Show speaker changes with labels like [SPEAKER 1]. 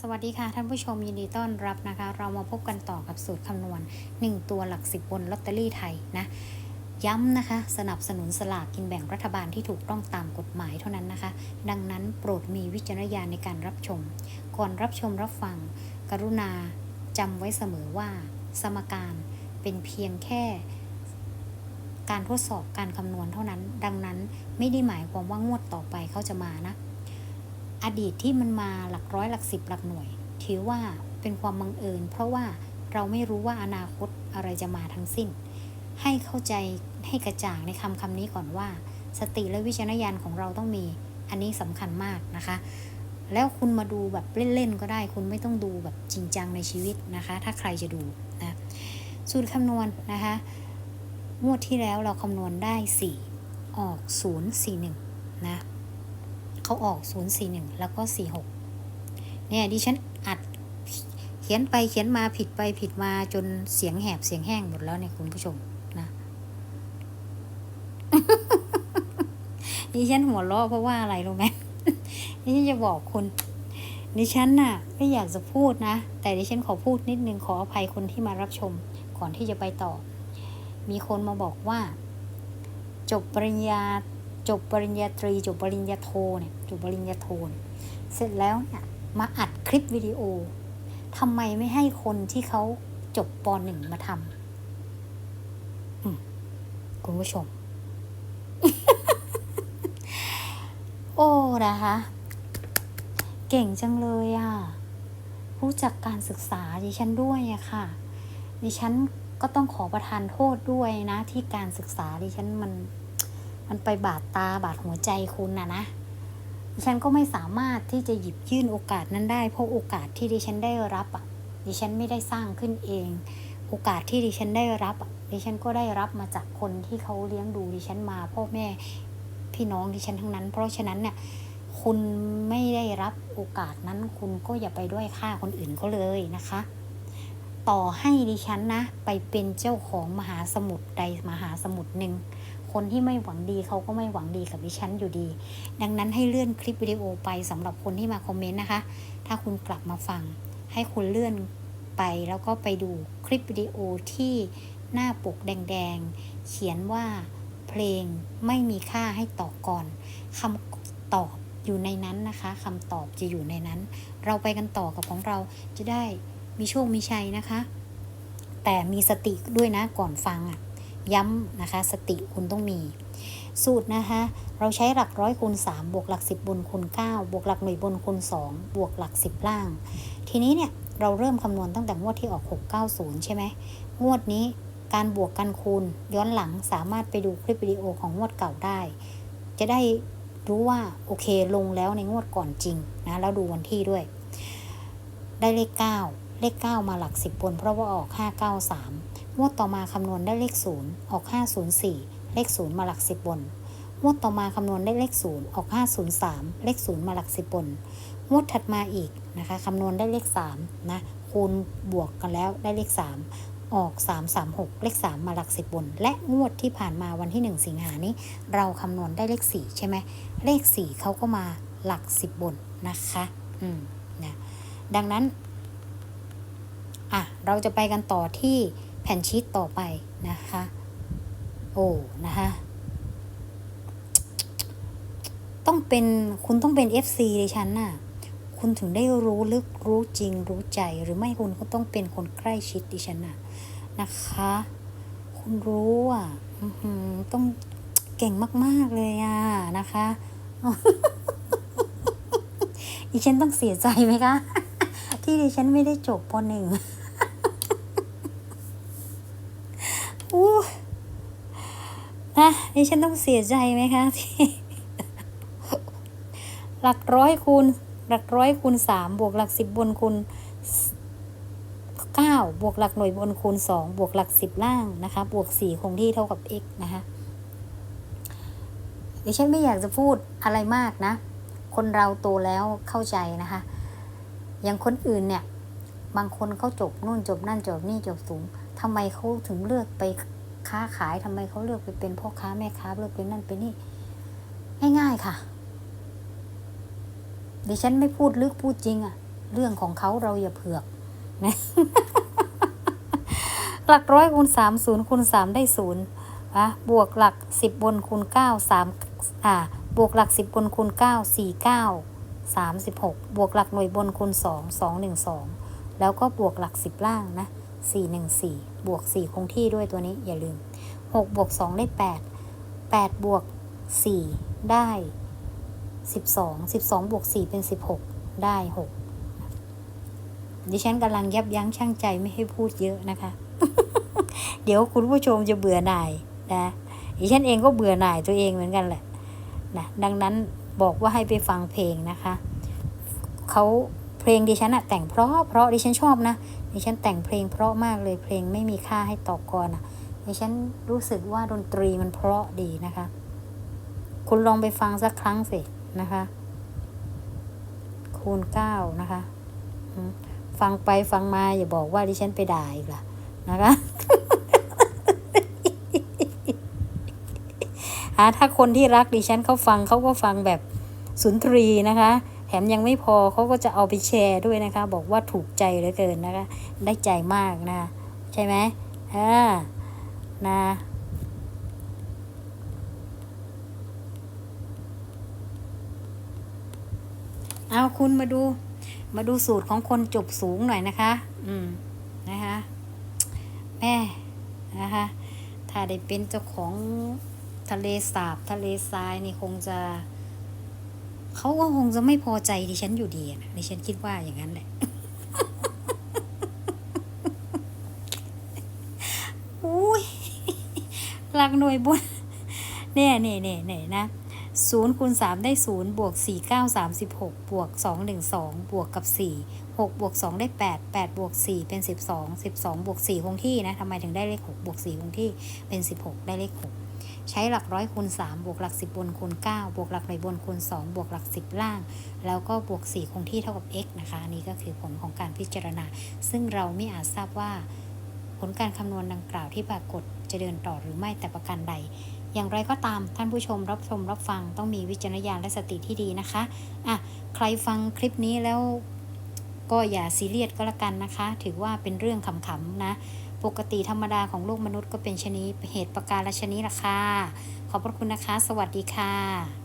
[SPEAKER 1] สวัสดีค่ะท่านผู้ชมยินดีต้อนรับนะคะ เรามาพบกันต่อกับสูตรคำนวณ 1 ตัวหลักสิบบนลอตเตอรี่ไทยนะย้ำนะคะ สนับสนุนสลากกินแบ่งรัฐบาลที่ถูกต้องตามกฎหมายเท่านั้นนะคะ ดังนั้นโปรดมีวิจารณญาณในการรับชม ก่อนรับชมรับฟัง กรุณาจำไว้เสมอว่า สมการเป็นเพียงแค่การทดสอบการคำนวณเท่านั้น ดังนั้นไม่ได้หมายความว่างวดต่อไปเขาจะมานะ อดีตที่มันมาหลักร้อยหลักสิบหลักหน่วย ถือว่าเป็นความบังเอิญ เพราะว่าเราไม่รู้ว่าอนาคตอะไรจะมาทั้งสิ้น ให้เข้าใจให้กระจ่างในคำคำนี้ก่อนว่า สติและวิจารณญาณของเราต้องมี อันนี้สำคัญมากนะคะ แล้วคุณมาดูแบบเล่นๆก็ได้ คุณไม่ต้องดูแบบจริงจังในชีวิตนะคะ ถ้าใครจะดูนะสูตรคำนวณนะคะงวดที่แล้วเราคำนวณได้ 4 ออก 041 นะ เขาออก 041 แล้วก็ 46 เนี่ยดิฉันอัดเขียนไปเขียนมาผิดไปผิดมาจนเสียงแหบเสียงแห้งหมดแล้วเนี่ยคุณผู้ชมนะดิฉันหัวเราะเพราะว่าอะไรรู้ไหมดิฉันจะบอกคุณดิฉันน่ะไม่อยากจะพูดนะ แต่ดิฉันขอพูดนิดนึงขออภัยคนที่มารับชมก่อนที่จะไปต่อ มีคนมาบอกว่า จบปริญญา จบปริญญาตรี จบปริญญาโทเนี่ยจบปริญญาโทเสร็จแล้วเนี่ยมาอัดคลิปวิดีโอทำไมไม่ให้คนที่เขาจบปหนึ่งมาทำคุณผู้ชม โอ้นะคะ เก่งจังเลยอะ่ะรู้จักการศึกษาดิฉันด้วยอะค่ะ ดิฉันก็ต้องขอประทานโทษด้วยนะ ที่การศึกษาดิฉันมัน มันไปบาดตาบาดหัวใจคุณนะนะดิฉันก็ไม่สามารถที่จะหยิบยื่นโอกาสนั้นได้ เพราะโอกาสที่ดิฉันได้รับอะดิฉันไม่ได้สร้างขึ้นเอง โอกาสที่ดิฉันได้รับอะดิฉันก็ได้รับมาจากคนที่เขาเลี้ยงดูดิฉันมาพ่อแม่พี่น้องดิฉันทั้งนั้น เพราะฉะนั้นเนี่ยคุณไม่ได้รับโอกาสนั้นคุณก็อย่าไปด้อยค่าคนอื่นก็เลยนะคะ ต่อให้ดิฉันนะ ไปเป็นเจ้าของมหาสมุทรใดมหาสมุทรหนึ่ง คนที่ไม่หวังดีเขาก็ไม่หวังดีกับดิฉันอยู่ดี ดังนั้นให้เลื่อนคลิปวิดีโอไปสำหรับคนที่มาคอมเมนต์นะคะ ถ้าคุณกลับมาฟัง ให้คุณเลื่อนไปแล้วก็ไปดูคลิปวิดีโอที่หน้าปกแดงๆ เขียนว่าเพลงไม่มีค่าให้ต่อก่อนคำตอบอยู่ในนั้นนะคะคำตอบจะอยู่ในนั้น เราไปกันต่อกับของเราจะได้มีโชคมีชัยนะคะ แต่มีสติด้วยนะก่อนฟังอะ ย้ำนะคะ สติคุณต้องมี สูตรนะคะ เราใช้หลักร้อยคูณ3บวกหลัก 10 บนคูณ9บวกหลักหน่วยบนคูณ2บวกหลัก 10 ล่าง ทีนี้เนี่ยเราเริ่มคำนวณตั้งแต่งวดที่ออก 690 ใช่ไหมงวดนี้การบวกกันคูณย้อนหลังสามารถไปดูคลิปวิดีโอของงวดเก่าได้ จะได้รู้ว่าโอเคลงแล้วในงวดก่อนจริงนะแล้วดูวันที่ด้วย ได้เลข 9 เลข 9 มาหลัก 10 บนเพราะว่าออก 593 งวดต่อมาคำนวณได้เลข 0 ออก 504 เลข 0 มาหลัก 10 บน งวดต่อมาคำนวณได้เลข 0 ออก 503 เลข 0 มาหลัก 10 บน งวดถัดมาอีกนะคะคำนวณได้เลข 3 นะ คูณบวกกันแล้วได้เลข 3ออก 336 เลข 3 มาหลัก 10 บน และงวดที่ผ่านมาวันที่ 1 สิงหานี้ เราคำนวณได้เลข 4 ใช่ไหม เลข 4เขาก็มาหลัก 10 บนนะคะ อืมนะดังนั้น อะ เราจะไปกันต่อที่ แผ่นชีตต่อไปนะคะ โอ้นะคะต้องเป็นคุณต้องเป็น FC ดิฉันน่ะ คุณถึงได้รู้ลึกรู้จริงรู้ใจหรือไม่คุณก็ต้องเป็นคนใกล้ชิดดิฉันน่ะนะคะ คุณรู้อะต้องเก่งมาก ๆ เลยอะนะคะดิฉันต้องเสียใจไหมคะ ที่ดิฉันไม่ได้จบปหนึ่ง อู้นะดิฉันต้องเสียใจไหมคะที่หลักร้อยคูณ หลักร้อยคูณสามบวกหลักสิบบนคูณเก้าบวกหลักหน่วยบนคูณสองบวกหลักสิบล่างนะคะ บวกสี่คงที่เท่ากับ x นะคะดิฉันไม่อยากจะพูดอะไรมากนะ คนเราโตแล้วเข้าใจนะคะ อย่างคนอื่นเนี่ย บางคนเขาจบนู่นจบนั่นจบนี่จบสูง ทำไมเขาถึงเลือกไปค้าขายทำไมเขาเลือกไปเป็นพ่อค้าแม่ค้าเลือกเป็นนั่นเป็นนี่ง่ายๆค่ะ ดิฉันไม่พูดลึกพูดจริงอะเรื่องของเขาเราอย่าเผือกนะหลักร้อยคูณสามศูนย์คูณสามได้ศูนย์อะบวกหลักสิบบนคูณเก้าสามอ่า บวกหลักสิบบนคูณเก้าสี่เก้าสามสิบหกบวกหลักหน่วยบนคูณสองสองหนึ่งสองแล้วก็บวกหลักสิบล่างนะ สี่หนึ่งสี่บวกสี่คงที่ด้วยตัวนี้อย่าลืมหกบวกสองได้แปดแปดบวกสี่ได้สิบสองสิบสองบวกสี่เป็นสิบหกได้หกดิฉันกำลังยับยั้งชั่งใจไม่ให้พูดเยอะนะคะ เดี๋ยวคุณผู้ชมจะเบื่อหน่ายนะดิฉันเองก็เบื่อหน่ายตัวเองเหมือนกันแหละนะดังนั้นบอกว่าให้ไปฟังเพลงนะคะเขา เพลงดิฉันอะแต่งเพราะเพราะดิฉันชอบนะดิฉันแต่งเพลงเพราะมากเลยเพลงไม่มีค่าให้ต่อกรอะดิฉันรู้สึกว่าดนตรีมันเพราะดีนะคะ คุณลองไปฟังสักครั้งสินะคะ คูณเก้านะคะฟังไปฟังมาอย่าบอกว่าดิฉันไปด่าอีกล่ะนะคะหาถ้าคนที่รักดิฉันเขาฟังเขาก็ฟังแบบสุนทรีนะคะ มยังไม่พอเขาก็จะเอาไปแชร์ด้วยนะคะ บอกว่าถูกใจเหลือเกินนะคะ ได้ใจมากนะ ใช่ไหมอ่านะเอาคุณมาดู มาดูสูตรของคนจบสูงหน่อยนะคะ อืม นะคะแม่นะคะ ถ้าได้เป็นเจ้าของทะเลสาบทะเลทรายนี่คงจะ เขาก็คงจะไม่พอใจดิฉันอยู่ดีนะดิฉันคิดว่าอย่างนั้นแหละอุ้ยหลักหน่วยบนเนี่ยเนี่ยเนี่ยเนี่ยนะศูนย์คูณสามได้ศูนย์บวกสี่เก้าสามสิบหกบวกสองหนึ่งสองบวกกับสี่หกบวกสองได้แปดแปดบวกสี่เป็นสิบสองสิบสองบวกสี่คงที่นะทำไมถึงได้เลขหกบวกสี่คงที่เป็นสิบหกได้เลขหก ใช้หลักร้อยคูณสามบวกหลักสิบบนคูณเก้าบวกหลักหน่วยบนคูณสองบวกหลักสิบล่าง แล้วก็บวกสี่คงที่เท่ากับ x นะคะอันนี้ก็คือผลของการพิจารณา ซึ่งเราไม่อาจทราบว่า ผลการคำนวณดังกล่าวที่ปรากฏจะเดินต่อหรือไม่แต่ประการใด อย่างไรก็ตามท่านผู้ชมรับชมรับฟังต้องมีวิจารณญาณและสติที่ดีนะคะอะใครฟังคลิปนี้แล้วก็อย่าซีเรียสก็แล้วกันนะคะ ถือว่าเป็นเรื่องขำๆนะ ปกติธรรมดาของโลกมนุษย์ก็เป็นชนิดเหตุประการละชนิดละค่ะขอบพระคุณนะคะ สวัสดีค่ะ